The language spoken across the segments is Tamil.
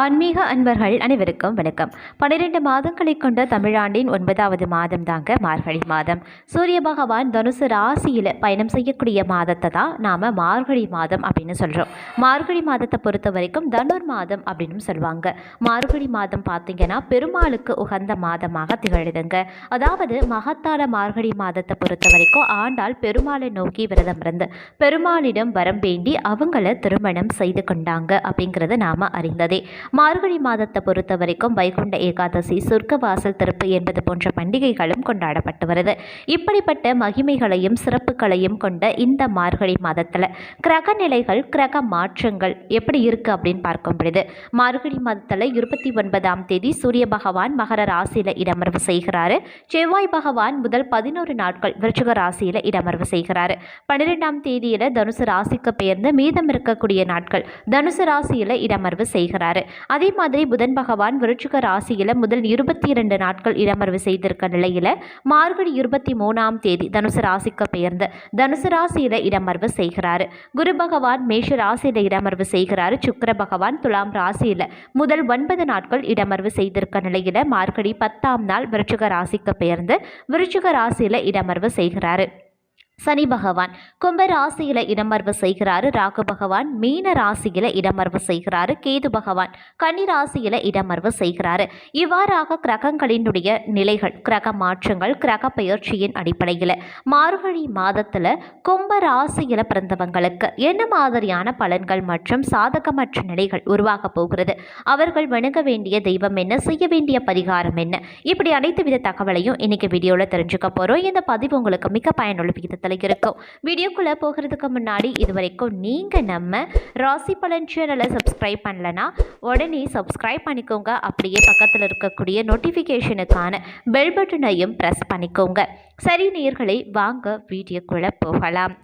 ஆன்மீக அன்பர்கள் அனைவருக்கும் வணக்கம். பன்னிரெண்டு மாதங்களை கொண்ட தமிழாண்டின் ஒன்பதாவது மாதம் தாங்க மார்கழி மாதம். சூரிய பகவான் தனுசு ராசியில் பயணம் செய்யக்கூடிய மாதத்தை தான் நாம் மார்கழி மாதம் அப்படின்னு சொல்கிறோம் மார்கழி மாதத்தை பொறுத்த வரைக்கும் தனுர் மாதம் அப்படின்னு சொல்லுவாங்க. மார்கழி மாதம் பார்த்திங்கன்னா பெருமாளுக்கு உகந்த மாதமாக திகழுதுங்க. அதாவது மகத்தான மார்கழி மாதத்தை பொறுத்த வரைக்கும் ஆண்டாள் பெருமாளை நோக்கி விரதம் இருந்து பெருமாளிடம் வரம் வேண்டி அவங்கள திருமணம் செய்து கொண்டாங்க அப்படிங்கிறது நாம் அறிந்ததே. மார்கழி மாதத்தை பொறுத்த வரைக்கும் வைகுண்ட ஏகாதசி சொர்க்கவாசல் திறப்பு என்பது போன்ற பண்டிகைகளும் கொண்டாடப்பட்டு வருது. இப்படிப்பட்ட மகிமைகளையும் சிறப்புகளையும் கொண்ட இந்த மார்கழி மாதத்தில் கிரக நிலைகள் கிரக மாற்றங்கள் எப்படி இருக்குது அப்படின்னு பார்க்கும் பொழுது மார்கழி மாதத்தில் இருபத்தி ஒன்பதாம் தேதி சூரிய பகவான் மகர ராசியில் இடமர்வு செய்கிறாரு. செவ்வாய் பகவான் முதல் பதினோரு நாட்கள் விருச்சிக ராசியில் இடமர்வு செய்கிறாரு. பன்னிரெண்டாம் தேதியில் தனுசு ராசிக்கு பெயர்ந்து மீதம் இருக்கக்கூடிய நாட்கள் தனுசு ராசியில் இடமர்வு செய்கிறாரு. அதே மாதிரி புதன் பகவான் விருச்சிக ராசியில் முதல் இருபத்தி இரண்டு நாட்கள் இடமர்வு செய்திருக்க நிலையில் மார்கழி இருபத்தி மூணாம் தேதி தனுசு ராசிக்கு பெயர்ந்து தனுசு ராசியில் இடமர்வு செய்கிறாரு. குரு பகவான் மேஷ ராசியில் இடமர்வு செய்கிறாரு. சுக்கர பகவான் துலாம் ராசியில் முதல் ஒன்பது நாட்கள் இடமர்வு செய்திருக்க நிலையில் மார்கழி பத்தாம் நாள் விருச்சிக ராசிக்கு பெயர்ந்து விருச்சிக ராசியில் இடமர்வு செய்கிறாரு. சனி பகவான். கும்ப இடமர்வு செய்கிறாரு. ராகு பகவான் மீன ராசியில் இடமர்வு செய்கிறாரு. கேது பகவான் கன்னி ராசியில் இடமர்வு செய்கிறாரு. இவ்வாறாக கிரகங்களினுடைய நிலைகள் கிரக மாற்றங்கள் கிரக பயிற்சியின் அடிப்படையில் மார்கழி மாதத்தில் கும்ப ராசியில் பிறந்தவங்களுக்கு என்ன மாதிரியான பலன்கள் மற்றும் சாதகமற்ற நிலைகள் உருவாக போகிறது? அவர்கள் வணங்க வேண்டிய தெய்வம் என்ன? செய்ய வேண்டிய பரிகாரம் என்ன? இப்படி அனைத்து வித தகவலையும் இன்னைக்கு வீடியோவில் தெரிஞ்சுக்க போகிறோம் இந்த பதிவு உங்களுக்கு மிக பயனுள்ள விகிதத்தில் இருக்கும் வீடியோக்குள்ளே போகிறதுக்கு முன்னாடி இது வரைக்கும் நீங்கள் நம்ம ராசி பலன் சேனலை சப்ஸ்கிரைப் பண்ணலனா உடனே சப்ஸ்கிரைப் பண்ணிக்கோங்க. அப்படியே பக்கத்தில் இருக்கக்கூடிய நோட்டிஃபிகேஷனுக்கான பெல் பட்டனையும் ப்ரெஸ் பண்ணிக்கோங்க. சரி நேர்களை வாங்க வீடியோக்குள்ளே போகலாம்.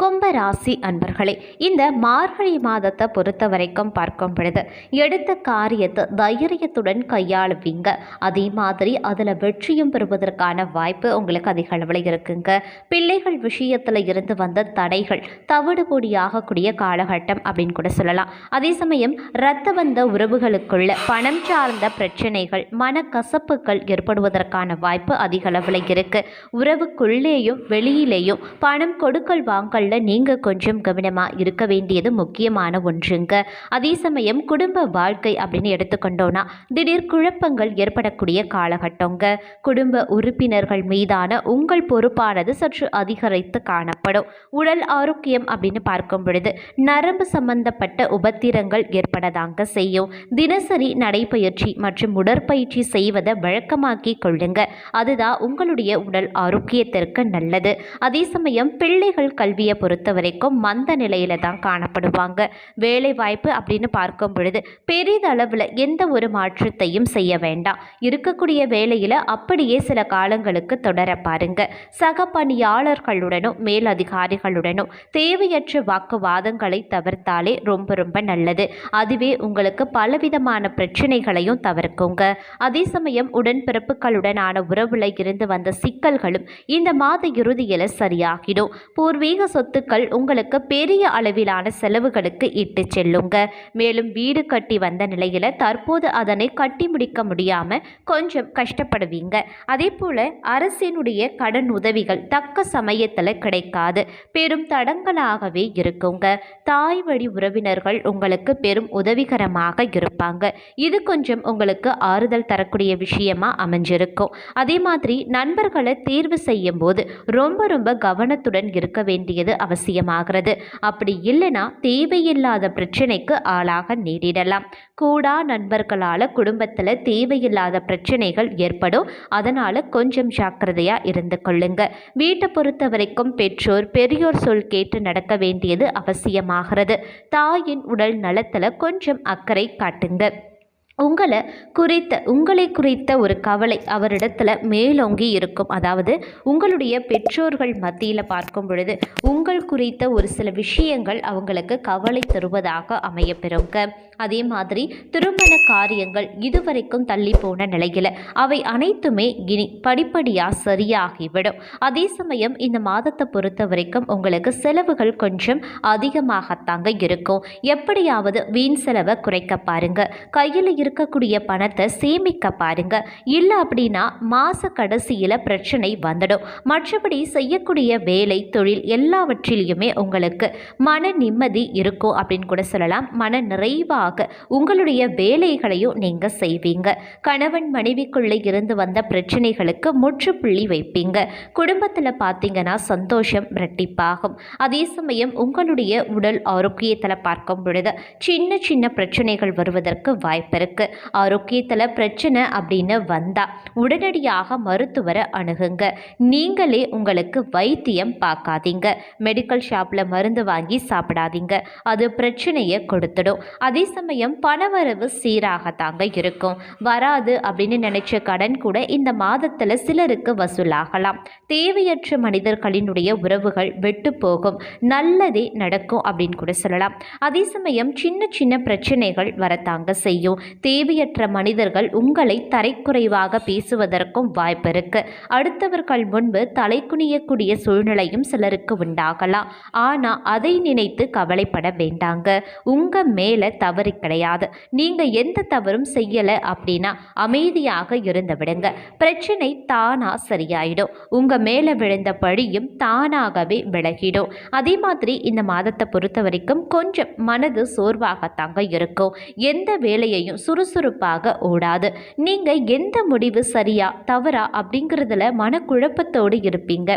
கும்ப ராசி அன்பர்களே இந்த மார்கழி மாதத்தை பொறுத்த வரைக்கும் பார்க்கும் பொழுது எடுத்த காரியத்தை தைரியத்துடன் கையாளுவீங்க. அதே மாதிரி அதில் வெற்றியும் பெறுவதற்கான வாய்ப்பு உங்களுக்கு அதிக அளவில் இருக்குங்க. பிள்ளைகள் விஷயத்தில் இருந்து வந்த தடைகள் தவிடுபொடியாகக்கூடிய காலகட்டம் அப்படின்னு கூட சொல்லலாம். அதே சமயம் இரத்த வந்த உறவுகளுக்குள்ள பணம் சார்ந்த பிரச்சனைகள் மனக்கசப்புகள் ஏற்படுவதற்கான வாய்ப்பு அதிக அளவில் இருக்கு. உறவுக்குள்ளேயும் வெளியிலேயும் பணம் கொடுக்கல் வாங்கல்ல நீங்கள் கொஞ்சம் கவனமாக இருக்க வேண்டியது முக்கியமான ஒன்றுங்க. அதே சமயம் குடும்ப வாழ்க்கை அப்படின்னு எடுத்துக்கொண்டோன்னா திடீர் குழப்பங்கள் ஏற்படக்கூடிய காலகட்டங்க. குடும்ப உறுப்பினர்கள் மீதான உங்கள் பொறுப்பானது சற்று அதிகரித்து காணப்படும். உடல் ஆரோக்கியம் அப்படின்னு பார்க்கும் பொழுது நரம்பு சம்பந்தப்பட்ட உபத்திரங்கள் ஏற்படதாங்க செய்யும். தினசரி நடைப்பயிற்சி மற்றும் உடற்பயிற்சி செய்வதை வழக்கமாக்கி கொள்ளுங்க. அதுதான் உங்களுடைய உடல் ஆரோக்கியத்திற்கு நல்லது. அதே சமயம் பிள்ளைகள் கல்வியை பொறுத்த வரைக்கும் மந்த நிலையில தான் காணப்படுவாங்க. வேலை வாய்ப்பு அப்படின்னு பார்க்கும் பொழுது பெரிதளவில் எந்த ஒரு மாற்றத்தையும் செய்ய வேண்டாம். இருக்கக்கூடிய வேலையில் அப்படியே சில காலங்களுக்கு தொடர பாருங்க. சக பணியாளர்கள் மேல் அதிகாரிகளுடனும் தேவையற்ற வாக்குவாதங்களை தவிர்த்தாலே ரொம்ப ரொம்ப நல்லது. அதுவே உங்களுக்கு பலவிதமான பிரச்சனைகளையும் தவிர்க்குங்க. அதே சமயம் உடன்பிறப்புகளுடனான உறவுல இருந்து வந்த சிக்கல்களும் இந்த மாத இறுதியில் சரியாகிடும். பூர்வீக சொத்துக்கள் உங்களுக்கு பெரிய அளவிலான செலவுகளுக்கு இட்டு செல்லுங்க. மேலும் வீடு கட்டி வந்த நிலையில் தற்போது அதனை கட்டி முடிக்க முடியாம கொஞ்சம் கஷ்டப்படுவீங்க. அதே போல அரசினுடைய கடன் உதவிகள் தக்க சமயத்தில் கிடைக்காது. பெரும் தடங்களாகவே இருக்குங்க. தாய் வழி உறவினர்கள் உங்களுக்கு பெரும் உதவிகரமாக இருப்பாங்க. இது கொஞ்சம் உங்களுக்கு ஆறுதல் தரக்கூடிய விஷயமா அமைஞ்சிருக்கும். அதே மாதிரி நண்பர்களை தேர்வு செய்யும் போது ரொம்ப ரொம்ப கவனத்துடன் இருக்க வேண்டியது அவசியமாகிறது. அப்படி இல்லைன்னா தேவையில்லாத பிரச்சனைக்கு ஆளாக நேரிடலாம். கூடா நண்பர்களால் குடும்பத்தில் தேவையில்லாத பிரச்சனைகள் ஏற்படும். அதனால் கொஞ்சம் ஜாக்கிரதையாக இருந்து கொள்ளுங்க. வீட்டை பொறுத்தவரை வரைக்கும் பெற்றோர் பெரியோர் சொல் கேட்டு நடக்க வேண்டியது அவசியமாகிறது. தாயின் உடல் நலத்தில் கொஞ்சம் அக்கறை காட்டுங்க. உங்களை குறித்த உங்களை குறித்த ஒரு கவலை அவரிடத்துல மேலோங்கி இருக்கும். அதாவது உங்களுடைய பெற்றோர்கள் மத்தியில் பார்க்கும் பொழுது உங்கள் குறித்த ஒரு சில விஷயங்கள் அவங்களுக்கு கவலை தருவதாக அமையப்பெறுங்க அதே மாதிரி திருமண காரியங்கள் இதுவரைக்கும் தள்ளி போன நிலையில் அவை அனைத்துமே இனி படிப்படியாக சரியாகிவிடும். அதே சமயம் இந்த மாதத்தை பொறுத்த வரைக்கும் உங்களுக்கு செலவுகள் கொஞ்சம் அதிகமாகத்தாங்க இருக்கும். எப்படியாவது வீண் செலவை குறைக்க பாருங்க. கையில் இருக்கக்கூடிய பணத்தை சேமிக்க பாருங்க. இல்லை அப்படின்னா மாத கடைசியில் பிரச்சனை வந்துடும். மற்றபடி செய்யக்கூடிய வேலை தொழில் எல்லாவற்றிலையுமே உங்களுக்கு மன நிம்மதி இருக்கும் அப்படின்னு கூட சொல்லலாம். மன நிறைவாக உங்களுடைய வேலைகளையும் நீங்கள் செய்வீங்க. கணவன் மனைவிக்குள்ளே இருந்து வந்த பிரச்சனைகளுக்கு முற்றுப்புள்ளி வைப்பீங்க. குடும்பத்தில் பார்த்தீங்கன்னா சந்தோஷம் இரட்டிப்பாகும். அதே சமயம் உங்களுடைய உடல் ஆரோக்கியத்தில் பார்க்கும் பொழுது சின்ன சின்ன பிரச்சனைகள் வருவதற்கு வாய்ப்பு இருக்கு. ஆரோக்கியத்தில் பிரச்சனை அப்படின்னு வந்தா உடனடியாக மருத்துவரை அணுகுங்க. நீங்களே உங்களுக்கு வைத்தியம் பார்க்காதீங்க. மெடிக்கல் ஷாப்பில் மருந்து வாங்கி சாப்பிடாதீங்க. அது பிரச்சனையை கொடுத்துடும். அதே சமயம் பணவரவு சீராக தாங்க இருக்கும். வராது அப்படின்னு நினைச்ச கடன் கூட இந்த மாதத்தில் சிலருக்கு வசூலாகலாம். தேவையற்ற மனிதர்களினுடைய உறவுகள் வெட்டு போகும். நல்லதே நடக்கும் அப்படின்னு கூட சொல்லலாம். அதே சமயம் சின்ன சின்ன பிரச்சனைகள் வரத்தாங்க செய்யும். தேவையற்ற மனிதர்கள் உங்களை தரைக்குறைவாக பேசுவதற்கும் வாய்ப்பிருக்கு. அடுத்தவர்கள் முன்பு தலை குனியக்கூடிய சூழ்நிலையும் சிலருக்கு உண்டாகலாம். ஆனால் அதை நினைத்து கவலைப்பட வேண்டாங்க. உங்கள் மேலே தவறு கிடையாது. நீங்கள் எந்த தவறும் செய்யலை அப்படின்னா அமைதியாக இருந்து விடுங்க. பிரச்சனை தானாக சரியாயிடும். உங்கள் மேலே விழுந்த பழியும் தானாகவே விலகிடும். அதே மாதிரி இந்த மாதத்தை பொறுத்த வரைக்கும் கொஞ்சம் மனது சோர்வாகத்தாங்க இருக்கும். எந்த வேலையையும் சுறுசுறுப்பாக ஓடாது. நீங்கள் எந்த முடிவு சரியா தவறா அப்படிங்கிறதுல மனக்குழப்பத்தோடு இருப்பீங்க.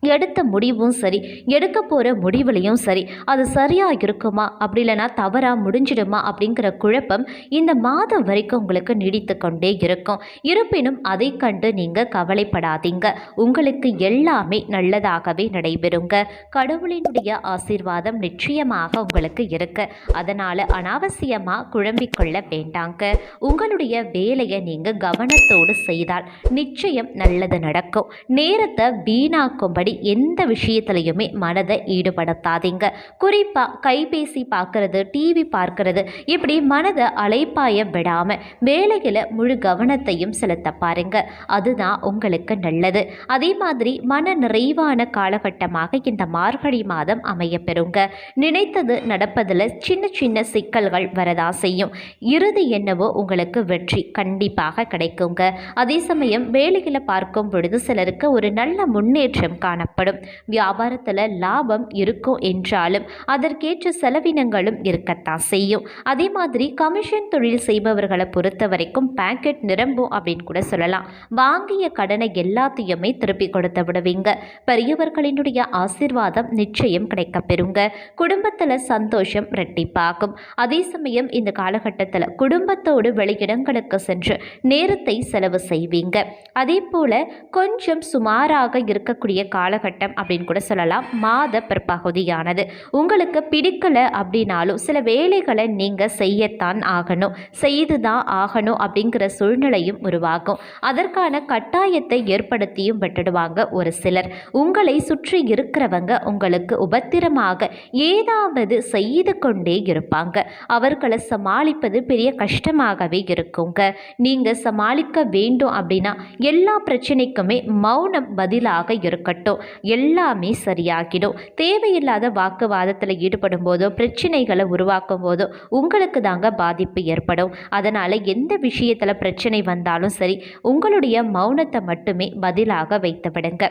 எடுத்த முடிவும் சரி. எடுக்க போகிற முடிவுலையும் சரி. அது சரியாக இருக்குமா? அப்படி இல்லைனா தவறாக முடிஞ்சிடுமா? அப்படிங்கிற குழப்பம் இந்த மாதம் வரைக்கும் உங்களுக்கு நீடித்து கொண்டே இருக்கும். இருப்பினும் அதை கண்டு நீங்கள் கவலைப்படாதீங்க. உங்களுக்கு எல்லாமே நல்லதாகவே நடைபெறுங்க. கடவுளினுடைய ஆசீர்வாதம் நிச்சயமாக உங்களுக்கு இருக்கு. அதனால் அனாவசியமாக குழம்பிக்கொள்ள வேண்டாங்க. உங்களுடைய வேலையை நீங்கள் கவனத்தோடு செய்தால் நிச்சயம் நல்லது நடக்கும். நேரத்தை வீணாக்கும்படி எந்த விஷயத்துலையுமே மனதை ஈடுபடுத்தாதீங்க. குறிப்பாக கைபேசி பார்க்கறது டிவி பார்க்கறது இப்படி மனதை அலைப்பாய விடாமல் வேலையில் முழு கவனத்தையும் செலுத்த பாருங்க. அதுதான் உங்களுக்கு நல்லது. அதே மாதிரி மன நிறைவான காலகட்டமாக இந்த மார்கழி மாதம் அமைய பெறுங்க நினைத்தது நடப்பதில் சின்ன சின்ன சிக்கல்கள் வரதா செய்யும். இறுதி என்னவோ உங்களுக்கு வெற்றி கண்டிப்பாக கிடைக்குங்க. அதே சமயம் வேலையில் பார்க்கும் பொழுது சிலருக்கு ஒரு நல்ல முன்னேற்றம் காணப்படும். வியாபாரத்தில் லாபம் இருக்கும் என்றாலும் அதற்கேற்ற செலவினங்களும் இருக்கத்தான் செய்யும். அதே மாதிரி கமிஷன் தொழில் செய்பவர்களை பொறுத்த வரைக்கும் பேக்கெட் நிரம்பும் அப்படின்னு கூட சொல்லலாம். வாங்கிய கடனை எல்லாத்தையுமே திருப்பி கொடுத்து விடுவீங்க. பெரியவர்களினுடைய ஆசிர்வாதம் நிச்சயம் கிடைக்க பெறுங்க குடும்பத்தில் சந்தோஷம் ரெட்டிப்பாகும் அதே சமயம் இந்த காலகட்டத்தில் குடும்பத்தோடு வெளியிடங்களுக்கு சென்று நேரத்தை செலவு செய்வீங்க. அதே போல கொஞ்சம் சுமாராக இருக்கக்கூடிய காலகட்டம் அப்படின்னு கூட சொல்லலாம். மாத பிற்பகுதியானது. உங்களுக்கு பிடிக்கல அப்படின்னாலும் சில வேலைகளை நீங்கள் செய்யத்தான் ஆகணும். செய்து தான் ஆகணும் அப்படிங்கிற சூழ்நிலையும் உருவாகும். அதற்கான கட்டாயத்தை ஏற்படுத்தியும் விட்டுடுவாங்க ஒரு சிலர். உங்களை சுற்றி இருக்கிறவங்க உங்களுக்கு உபத்திரமாக ஏதாவது செய்து கொண்டே இருப்பாங்க. அவர்களை சமாளிப்பது பெரிய கஷ்டமாகவே இருக்குங்க. நீங்கள் சமாளிக்க வேண்டும் அப்படின்னா எல்லா பிரச்சனைக்குமே மௌனம் பதிலாக இருக்கட்டும். எல்லாமே சரியாகிடும். தேவையில்லாத வாக்குவாதத்தில் ஈடுபடும் போதோ பிரச்சனைகளை உருவாக்கும் போதோ உங்களுக்கு தாங்க பாதிப்பு ஏற்படும். அதனால் எந்த விஷயத்தில் பிரச்சனை வந்தாலும் சரி உங்களுடைய மௌனத்தை மட்டுமே பதிலாக வைத்து விடுங்க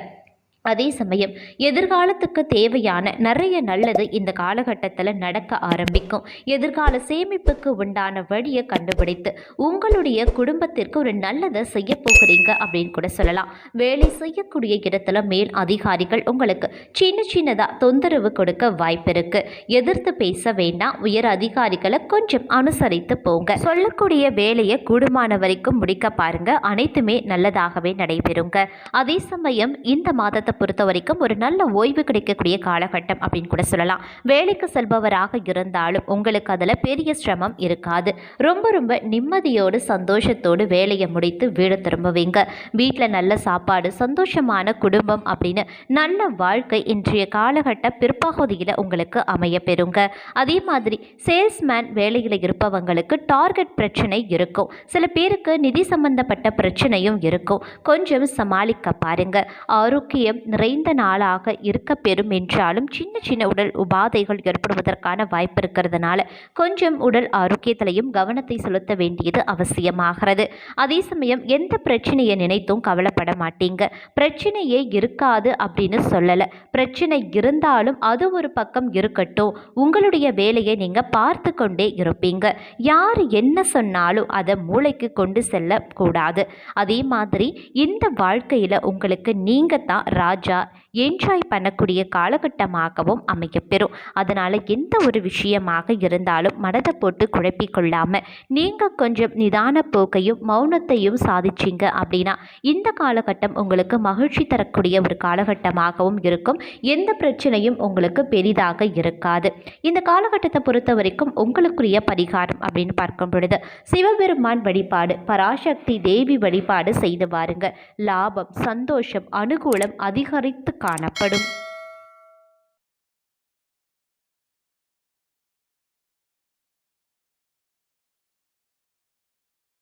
அதே சமயம் எதிர்காலத்துக்கு தேவையான நிறைய நல்லது இந்த காலகட்டத்தில் நடக்க ஆரம்பிக்கும். எதிர்கால சேமிப்புக்கு உண்டான வழியை கண்டுபிடித்து உங்களுடைய குடும்பத்திற்கு ஒரு நல்லதை செய்ய போகிறீங்க அப்படின்னு கூட சொல்லலாம். வேலை செய்யக்கூடிய இடத்துல மேல் அதிகாரிகள் உங்களுக்கு சின்ன சின்னதாக தொந்தரவு கொடுக்க வாய்ப்பு இருக்கு. எதிர்த்து பேச வேண்டாம் உயர் அதிகாரிகளை கொஞ்சம் அனுசரித்து போங்க. சொல்லக்கூடிய வேலையை கூடுமான வரைக்கும் முடிக்க பாருங்க. அனைத்துமே நல்லதாகவே நடைபெறுங்க. அதே சமயம் இந்த மாதத்தை பொறுத்த வரைக்கும் ஒரு நல்ல ஓய்வு கிடைக்கக்கூடிய காலகட்டம் அப்படின்னு கூட சொல்லலாம். வேலைக்கு செல்பவராக இருந்தாலும் உங்களுக்கு அதில் பெரிய சிரமம் இருக்காது. ரொம்ப ரொம்ப நிம்மதியோடு சந்தோஷத்தோடு வேலையை முடித்து வீடு திரும்புவீங்க. வீட்டில் நல்ல சாப்பாடு சந்தோஷமான குடும்பம் அப்படின்னு நல்ல வாழ்க்கை இன்றைய காலகட்ட பிற்பகுதியில் உங்களுக்கு அமைய பெறுங்க. அதே மாதிரி சேல்ஸ்மேன் வேலையில் இருப்பவங்களுக்கு டார்கெட் பிரச்சனை இருக்கும். சில பேருக்கு நிதி சம்பந்தப்பட்ட பிரச்சனையும் இருக்கும். கொஞ்சம் சமாளிக்க பாருங்க. ஆரோக்கியம் நிறைந்த நாளாக இருக்க பெறும் என்றாலும் சின்ன சின்ன உடல் உபாதைகள் ஏற்படுவதற்கான வாய்ப்பு இருக்கிறதுனால கொஞ்சம் உடல் ஆரோக்கியத்திலையும் கவனத்தை செலுத்த வேண்டியது அவசியமாகிறது. அதே சமயம் எந்த பிரச்சனையை நினைத்தும் கவலைப்பட மாட்டீங்க. பிரச்சனையே இருக்காது அப்படின்னு சொல்லலை. பிரச்சனை இருந்தாலும் அது ஒரு பக்கம் இருக்கட்டும். உங்களுடைய வேலையை நீங்கள் பார்த்து கொண்டே இருப்பீங்க. யார் என்ன சொன்னாலும் அதை மூளைக்கு கொண்டு செல்லக்கூடாது. அதே மாதிரி இந்த வாழ்க்கையில் உங்களுக்கு நீங்கள் தான் ரா ராஜா என்ஜாய் பண்ணக்கூடிய காலகட்டமாகவும் அமையப்பெறும். அதனால் எந்த ஒரு விஷயமாக இருந்தாலும் மனதை போட்டு குழப்பிக்கொள்ளாமல் நீங்கள் கொஞ்சம் நிதான போக்கையும் மௌனத்தையும் சாதிச்சிங்க அப்படின்னா இந்த காலகட்டம் உங்களுக்கு மகிழ்ச்சி தரக்கூடிய ஒரு காலகட்டமாகவும் இருக்கும். எந்த பிரச்சனையும் உங்களுக்கு பெரிதாக இருக்காது. இந்த காலகட்டத்தை பொறுத்த வரைக்கும் உங்களுக்குரிய பரிகாரம் அப்படின்னு பார்க்கும் பொழுது சிவபெருமான் வழிபாடு பராசக்தி தேவி வழிபாடு செய்து பாருங்க லாபம் சந்தோஷம் அனுகூலம் அதிகரித்து காணப்படும்.